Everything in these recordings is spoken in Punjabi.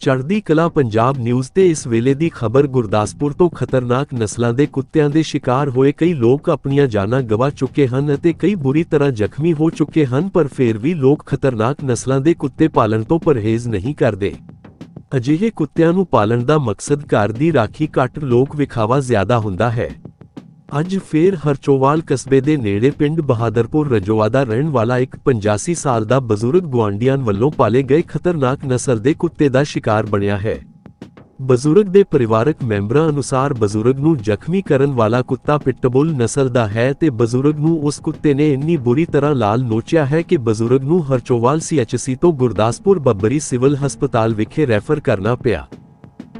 ਚੜ੍ਹਦੀ ਕਲਾ ਪੰਜਾਬ ਨਿਊਜ਼ ਤੇ ਇਸ ਵੇਲੇ ਦੀ ਖਬਰ ਗੁਰਦਾਸਪੁਰ ਤੋਂ ਖਤਰਨਾਕ ਨਸਲਾਂ ਦੇ ਕੁੱਤਿਆਂ ਦੇ ਸ਼ਿਕਾਰ ਹੋਏ ਕਈ ਲੋਕ ਆਪਣੀਆਂ ਜਾਨਾਂ ਗਵਾ ਚੁੱਕੇ ਹਨ ਅਤੇ ਕਈ ਬੁਰੀ ਤਰ੍ਹਾਂ ਜ਼ਖਮੀ ਹੋ ਚੁੱਕੇ ਹਨ, ਪਰ ਫਿਰ ਵੀ ਲੋਕ ਖਤਰਨਾਕ ਨਸਲਾਂ ਦੇ ਕੁੱਤੇ ਪਾਲਣ ਤੋਂ ਪਰਹੇਜ਼ ਨਹੀਂ ਕਰਦੇ। ਅਜਿਹੇ ਕੁੱਤਿਆਂ ਨੂੰ ਪਾਲਣ ਦਾ ਮਕਸਦ ਘਰ ਦੀ ਰਾਖੀ ਘੱਟ ਲੋਕ ਵਿਖਾਵਾ ਜ਼ਿਆਦਾ ਹੁੰਦਾ ਹੈ। ਅੱਜ ਫੇਰ ਹਰਚੋਵਾਲ ਕਸਬੇ ਦੇ ਨੇੜੇ ਪਿੰਡ ਬਹਾਦਰਪੁਰ ਰਜੋਆ ਦਾ ਰਹਿਣ ਵਾਲਾ ਇੱਕ 85 ਸਾਲ ਦਾ ਬਜ਼ੁਰਗ ਗੁਆਂਢੀਆਂ ਵੱਲੋਂ ਪਾਲੇ ਗਏ ਖਤਰਨਾਕ ਨਸਲ ਦੇ ਕੁੱਤੇ ਦਾ ਸ਼ਿਕਾਰ ਬਣਿਆ ਹੈ। ਬਜ਼ੁਰਗ ਦੇ ਪਰਿਵਾਰਕ ਮੈਂਬਰਾਂ ਅਨੁਸਾਰ ਬਜ਼ੁਰਗ ਨੂੰ ਜ਼ਖਮੀ ਕਰਨ ਵਾਲਾ ਕੁੱਤਾ ਪਿਟਬੁਲ ਨਸਲ ਦਾ ਹੈ ਤੇ ਬਜ਼ੁਰਗ ਨੂੰ ਉਸ ਕੁੱਤੇ ਨੇ ਇੰਨੀ ਬੁਰੀ ਤਰ੍ਹਾਂ ਲਾਲ ਨੋਚਿਆ ਹੈ ਕਿ ਬਜ਼ੁਰਗ ਨੂੰ ਹਰਚੋਵਾਲ ਸੀਐਚਸੀ ਤੋਂ ਗੁਰਦਾਸਪੁਰ ਬੱਬਰੀ ਸਿਵਲ ਹਸਪਤਾਲ ਵਿਖੇ ਰੈਫਰ ਕਰਨਾ ਪਿਆ।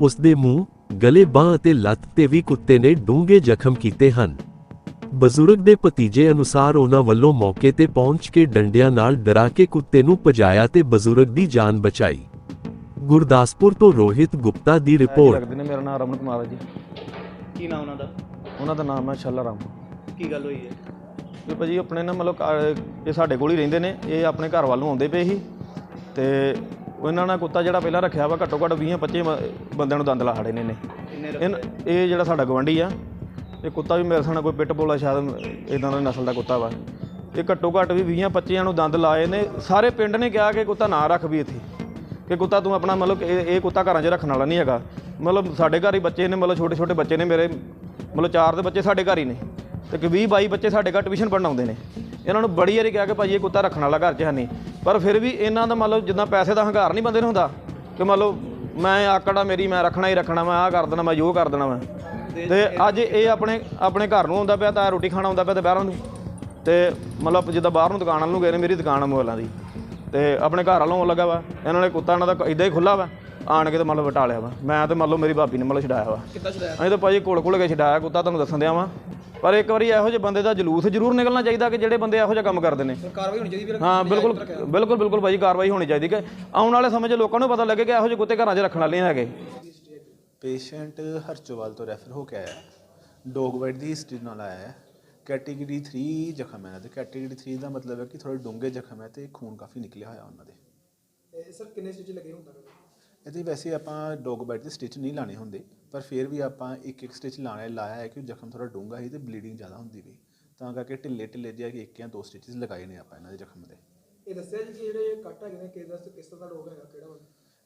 ਉਸ ਦੇ ਮੂੰਹ ਗਲੇ ਬਾਹ ਅਤੇ ਲੱਤ ਤੇ ਵੀ ਕੁੱਤੇ ਨੇ ਡੂੰਘੇ ਜ਼ਖਮ ਕੀਤੇ ਹਨ। ਬਜ਼ੁਰਗ ਦੇ ਭਤੀਜੇ ਅਨੁਸਾਰ ਉਹਨਾਂ ਵੱਲੋਂ ਮੌਕੇ ਤੇ ਪਹੁੰਚ ਕੇ ਡੰਡਿਆਂ ਨਾਲ ਡਰਾ ਕੇ ਕੁੱਤੇ ਨੂੰ ਭਜਾਇਆ ਤੇ ਬਜ਼ੁਰਗ ਦੀ ਜਾਨ ਬਚਾਈ। ਗੁਰਦਾਸਪੁਰ ਤੋਂ ਰੋਹਿਤ ਗੁਪਤਾ ਦੀ ਰਿਪੋਰਟ। ਲੱਗਦੇ ਨੇ ਮੇਰਾ ਨਾਮ ਰਮਨ ਕੁਮਾਰ ਹੈ ਜੀ। ਕੀ ਨਾਮ ਉਹਨਾਂ ਦਾ? ਉਹਨਾਂ ਦਾ ਨਾਮ ਹੈ ਰਾਮ। ਕੀ ਗੱਲ ਹੋਈ ਹੈ? ਇਹ ਭਾਜੀ ਆਪਣੇ ਨਾ ਮਤਲਬ ਘਰ- ਇਹ ਸਾਡੇ ਕੋਲ ਹੀ ਰਹਿੰਦੇ ਨੇ ਇਹ ਆਪਣੇ ਘਰ ਵੱਲ ਆਉਂਦੇ ਪਏ ਸੀ। ਤੇ ਉਹਨਾਂ ਨਾਲ ਕੁੱਤਾ ਜਿਹੜਾ ਪਹਿਲਾਂ ਰੱਖਿਆ ਵਾ ਘੱਟੋ ਘੱਟ 20 25 ਬੰਦਿਆਂ ਨੂੰ ਦੰਦ ਲਾ ਖੜੇ ਨੇ ਨੇ ਇਹ ਜਿਹੜਾ ਸਾਡਾ ਗਵੰਡੀ ਆ ਇਹ ਕੁੱਤਾ ਵੀ ਮੇਰੇ ਸਾਹਮਣੇ ਕੋਈ ਪਿੱਟ ਬੋਲਾ ਸ਼ਾਇਦ ਇਦਾਂ ਦਾ ਨਸਲ ਦਾ ਕੁੱਤਾ ਵਾ। ਇਹ ਘੱਟੋ ਘੱਟ ਵੀ 20 25 ਨੂੰ ਦੰਦ ਲਾਏ ਨੇ। ਸਾਰੇ ਪਿੰਡ ਨੇ ਕਿਹਾ ਕਿ ਕੁੱਤਾ ਨਾ ਰੱਖ ਵੀ ਇੱਥੇ। ਕਿ ਕੁੱਤਾ ਤੂੰ ਆਪਣਾ ਮਤਲਬ ਇਹ ਕੁੱਤਾ ਘਰਾਂ 'ਚ ਰੱਖਣ ਵਾਲਾ ਨਹੀਂ ਹੈਗਾ। ਮਤਲਬ ਸਾਡੇ ਘਰ ਹੀ ਬੱਚੇ ਨੇ ਮਤਲਬ ਛੋਟੇ ਛੋਟੇ ਬੱਚੇ ਨੇ ਮੇਰੇ। ਮਤਲਬ ਚਾਰ ਦੇ ਬੱਚੇ ਸਾਡੇ ਘਰ ਹੀ ਨੇ। ਤੇ ਕਿ 20 22 ਬੱਚੇ ਸਾਡੇ ਘਰ ਟਿਊਸ਼ਨ ਪੜ੍ਹਨ ਆਉਂਦੇ ਨੇ। ਇਹਨਾਂ ਨੂੰ ਬੜੀ ਵਾਰੀ ਕਿਹਾ ਕਿ ਭਾਜੀ ਇਹ ਕੁੱਤਾ ਰੱਖਣ ਵਾਲਾ ਘਰ 'ਚ ਹੈ ਨਹੀਂ। ਪਰ ਫਿਰ ਵੀ ਇਹਨਾਂ ਦਾ ਮਤਲਬ ਜਿੱਦਾਂ ਪੈਸੇ ਦਾ ਹੰਕਾਰ ਨਹੀਂ ਬੰਦੇ ਨੂੰ ਹੁੰਦਾ ਕਿ ਮਤਲਬ ਮੈਂ ਆਕੜਾ ਮੇਰੀ ਮੈਂ ਰੱਖਣਾ ਹੀ ਰੱਖਣਾ ਮੈਂ ਆਹ ਕਰ ਦੇਣਾ ਮੈਂ ਜੋ ਕਰ ਦੇਣਾ ਮੈਂ ਤੇ ਅੱਜ ਇਹ ਆਪਣੇ ਆਪਣੇ ਘਰ ਨੂੰ ਆਉਂਦਾ ਪਿਆ ਤਾਂ ਰੋਟੀ ਖਾਣਾ ਆਉਂਦਾ ਪਿਆ ਤੇ ਬਾਹਰੋਂ ਨੂੰ ਤੇ ਮਤਲਬ ਜਿੱਦਾਂ ਬਾਹਰ ਨੂੰ ਦੁਕਾਨ ਵੱਲ ਨੂੰ ਗਏ ਨੇ ਮੇਰੀ ਦੁਕਾਨ ਆ ਮੋਬਾਈਲਾਂ ਦੀ। ਤੇ ਆਪਣੇ ਘਰ ਵੱਲੋਂ ਲੱਗਾ ਵਾ ਇਹਨਾਂ ਨੇ ਕੁੱਤਾ ਇਹਨਾਂ ਦਾ ਇਦਾਂ ਹੀ ਖੁੱਲਾ ਵਾ ਆਣ ਕੇ ਤੇ ਮਤਲਬ ਵਟਾ ਲਿਆ ਵਾ। ਮੈਂ ਤੇ ਮਤਲਬ ਮੇਰੀ ਭਾਬੀ ਨੇ ਮਤਲਬ ਛਡਾਇਆ ਵਾ। ਕਿੱਦਾਂ ਛਡਾਇਆ? ਅਸੀਂ ਤਾਂ ਭਾਜੀ ਕੋਲ ਕੋਲ ਕੇ ਛਡਾਇਆ ਕੁੱਤਾ ਤੁਹਾਨੂੰ ਦੱਸਣ ਦਿਆਂ ਵਾ। ਪਰ ਇੱਕ ਵਾਰੀ ਇਹੋ ਜਿਹੇ ਬੰਦੇ ਦਾ ਜਲੂਸ ਜ਼ਰੂਰ ਨਿਕਲਣਾ ਚਾਹੀਦਾ ਕਿ ਜਿਹੜੇ ਬੰਦੇ ਇਹੋ ਜਿਹਾ ਕੰਮ ਕਰਦੇ ਨੇ। ਕਾਰਵਾਈ ਹੋਣੀ ਚਾਹੀਦੀ ਹਾਂ ਬਿਲਕੁਲ ਬਿਲਕੁਲ ਬਿਲਕੁਲ ਭਾਜੀ ਕਾਰਵਾਈ ਹੋਣੀ ਚਾਹੀਦੀ ਕਿ ਆਉਣ ਵਾਲੇ ਸਮੇਂ 'ਚ ਲੋਕਾਂ ਨੂੰ ਪਤਾ ਲੱਗੇ ਕਿ ਇਹੋ ਜਿਹੇ ਕੁੱਤੇ ਘਰਾਂ 'ਚ ਰੱਖਣ ਵਾਲੇ ਨਹੀਂ ਹੈਗੇ। ਪੇਸ਼ੈਂਟ ਹਰਚੋਵਾਲ ਤੋਂ ਰੈਫਰ ਹੋ ਕੇ ਆਇਆ ਡੌਗ ਵਾਈਟ ਦੀ ਹਿਸਟਰੀ ਨਾਲ ਆਇਆ ਹੈ। ਕੈਟੇਗਰੀ 3 ਜ਼ਖਮ ਹੈ ਤੇ ਕੈਟੇਗਰੀ 3 ਦਾ ਮਤਲਬ ਹੈ ਕਿ ਥੋੜੇ ਡੂੰਘੇ ਜ਼ਖਮ ਹੈ ਤੇ ਖੂਨ ਕਾਫੀ ਨਿਕਲਿਆ ਹੋਇਆ ਉਹਨਾਂ ਦੇ। ਸਰ ਕਿੰਨੇ ਸਟਿਚ ਲੱਗੇ ਹੁੰਦਾ ਇਹਦੇ ਵੈਸੇ ਆਪਾਂ ਡੌਗ ਬਾਈਟ ਦੇ ਸਟਿਚ ਨਹੀਂ ਲਾਣੇ ਹੁੰਦੇ ਪਰ ਫਿਰ ਵੀ ਆਪਾਂ ਇੱਕ ਇੱਕ ਸਟਿਚ ਲਾਣਾ ਲਾਇਆ ਹੈ ਕਿ ਜ਼ਖਮ ਥੋੜਾ ਡੂੰਘਾ ਸੀ ਤੇ ਬਲੀਡਿੰਗ ਜ਼ਿਆਦਾ ਹੁੰਦੀ ਵੀ ਤਾਂ ਕਰਕੇ ਢਿੱਲੇ ਢਿੱਲੇ ਜਿਹਾ ਕਿ ਇੱਕ ਜਾਂ ਦੋ ਸਟਿਚਸ ਲਗਾਏ ਨੇ ਆਪਾਂ ਇਹਨਾਂ ਦੇ ਜ਼ਖਮ ਦੇ ਇਹ ਦੱਸਿਆ ਜੀ ਕਿ ਜਿਹੜੇ ਕੱਟ ਹੈਗੇ ਨੇ ਕਿਸ ਦਾ ਕਿਸ ਤਰ੍ਹਾਂ ਦਾ ਰੋਗ ਹੈਗਾ ਕਿਹੜਾ ਵਾਲਾ?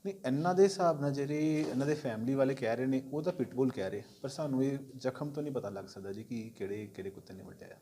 ਨਹੀਂ ਇਹਨਾਂ ਦੇ ਹਿਸਾਬ ਨਾਲ ਜਿਹੜੇ ਇਹਨਾਂ ਦੇ ਫੈਮਿਲੀ ਵਾਲੇ ਕਹਿ ਰਹੇ ਨੇ ਉਹ ਤਾਂ ਪਿਟਬੁਲ ਕਹਿ ਰਹੇ ਪਰ ਸਾਨੂੰ ਇਹ ਜ਼ਖਮ ਤੋਂ ਨਹੀਂ ਪਤਾ ਲੱਗ ਸਕਦਾ ਜੀ ਕਿ ਕਿਹੜੇ ਕਿਹੜੇ ਕੁੱਤੇ ਨੇ ਵੱਢਿਆ